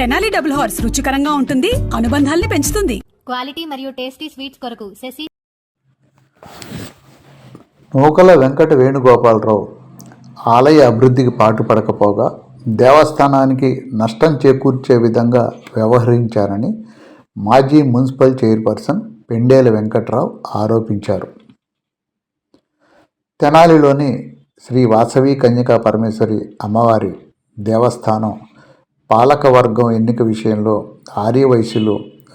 Tenali double horse రుచికరంగా ఉంటుంది అనుబంధాల్ని పెంచుతుంది. క్వాలిటీ మరియు టేస్టీ స్వీట్స్ కొరకు శశి నూకల వెంకట వేణుగోపాలరావు ఆలయ అభివృద్ధికి పాటుపడకపోగా దేవస్థానానికి నష్టం చేకూర్చే విధంగా వ్యవహరించారని మాజీ మున్సిపల్ చైర్పర్సన్ పెండేల వెంకట్రావు ఆరోపించారు. తెనాలిలోని శ్రీ వాసవి కన్యకా పరమేశ్వరి అమ్మవారి దేవస్థానం పాలకవర్గం ఎన్నిక విషయంలో ఆర్యవైశ్యులు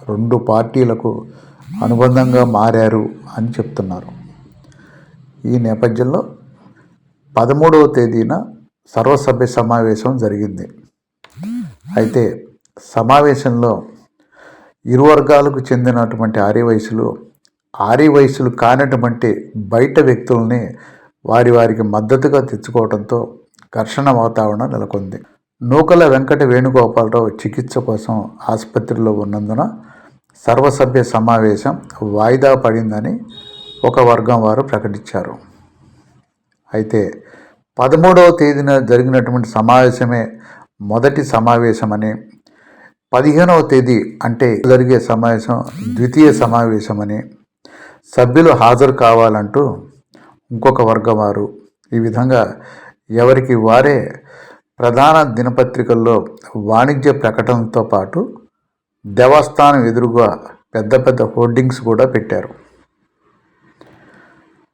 రెండు పార్టీలకు అనుబంధంగా మారారు అని చెప్తున్నారు. ఈ నేపథ్యంలో పదమూడవ తేదీన సర్వసభ్య సమావేశం జరిగింది. అయితే సమావేశంలో ఇరు వర్గాలకు చెందినటువంటి ఆర్యవయసులు ఆర్యవయసులు కానటువంటి బయట వ్యక్తుల్ని వారి వారికి మద్దతుగా తెచ్చుకోవడంతో ఘర్షణ వాతావరణం నెలకొంది. నూకల వెంకట వేణుగోపాలరావు చికిత్స కోసం ఆసుపత్రిలో ఉన్నందున సర్వసభ్య సమావేశం వాయిదా పడిందని ఒక వర్గం వారు ప్రకటించారు. అయితే పదమూడవ తేదీన జరిగినటువంటి సమావేశమే మొదటి సమావేశమని పదిహేనవ తేదీ అంటే జరిగే సమావేశం ద్వితీయ సమావేశమని సభ్యులు హాజరు కావాలంటూ ఇంకొక వర్గం వారు ఈ విధంగా ఎవరికి వారే ప్రధాన దినపత్రికల్లో వాణిజ్య ప్రకటనతో పాటు దేవస్థానం ఎదురుగా పెద్ద పెద్ద హోర్డింగ్స్ కూడా పెట్టారు.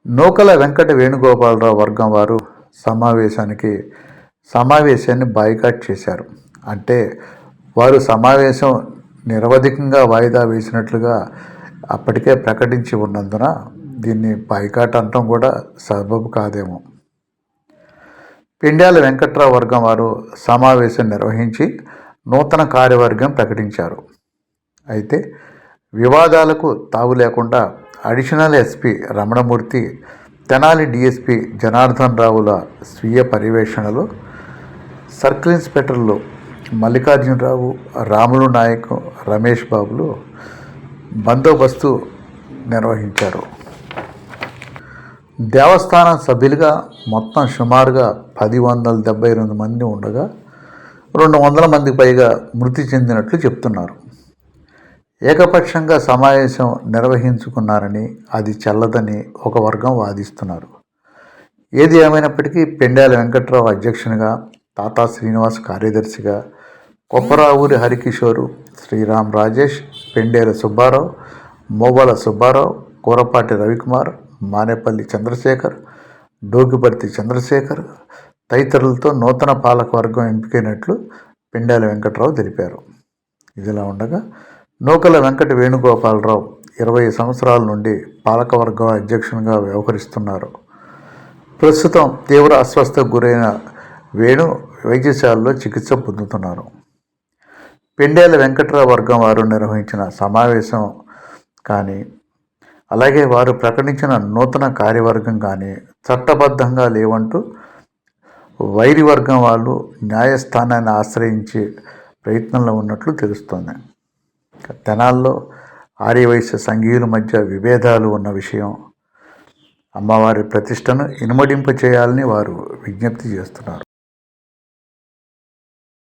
నూకల వెంకట వేణుగోపాలరావు వర్గం వారు సమావేశానికి సమావేశాన్ని బాయ్కాట్ చేశారు. అంటే వారు సమావేశం నిరవధికంగా వాయిదా వేసినట్లుగా అప్పటికే ప్రకటించి ఉన్నందున దీన్ని బాయ్కాట్ అనటం కూడా సబబు కాదేమో. పిండ్యాల వెంకట్రావు వర్గం వారు సమావేశం నిర్వహించి నూతన కార్యవర్గం ప్రకటించారు. అయితే వివాదాలకు తావు లేకుండా additional SP Ramanamurthy Tenali DSP Janardhan Ravula స్వీయ పర్యవేక్షణలో సర్కిల్ ఇన్స్పెక్టర్లు మల్లికార్జునరావు రాములు నాయక్ రమేష్ బాబులు బందోబస్తు నిర్వహించారు. దేవస్థానం సభ్యులుగా మొత్తం సుమారుగా పది వందల డెబ్బై రెండు మంది ఉండగా రెండు వందల మందికి పైగా మృతి చెందినట్లు చెప్తున్నారు. ఏకపక్షంగా సమావేశం నిర్వహించుకున్నారని అది చెల్లదని ఒక వర్గం వాదిస్తున్నారు. ఏది ఏమైనప్పటికీ పెండాల వెంకట్రావు అధ్యక్షునిగా తాతా శ్రీనివాస్ కార్యదర్శిగా కొప్పరావూరి హరికిషోరు శ్రీరామ్ రాజేష్ పెండేల సుబ్బారావు మోబాల సుబ్బారావు కూరపాటి రవికుమార్ మానేపల్లి చంద్రశేఖర్ డోగిపర్తి చంద్రశేఖర్ తదితరులతో నూతన పాలకవర్గం ఎంపికైనట్లు పిండాల వెంకట్రావు తెలిపారు. ఇదిలా ఉండగా నూకల వెంకట వేణుగోపాలరావు ఇరవై సంవత్సరాల నుండి పాలకవర్గం అధ్యక్షునిగా వ్యవహరిస్తున్నారు. ప్రస్తుతం తీవ్ర అస్వస్థకు గురైన వేణు వైద్యశాలలో చికిత్స పొందుతున్నారు. పెండేల వెంకట్రావు వర్గం వారు నిర్వహించిన సమావేశం కానీ అలాగే వారు ప్రకటించిన నూతన కార్యవర్గం కానీ చట్టబద్ధంగా లేవంటూ వైరి వర్గం వాళ్ళు న్యాయస్థానాన్ని ఆశ్రయించే ప్రయత్నంలో ఉన్నట్లు తెలుస్తోంది. తెనాల్లో ఆర్యవైశ్య సంఘీయుల మధ్య విభేదాలు ఉన్న విషయం అమ్మవారి ప్రతిష్టను ఇనుమడింప చేయాలని వారు విజ్ఞప్తి చేస్తున్నారు.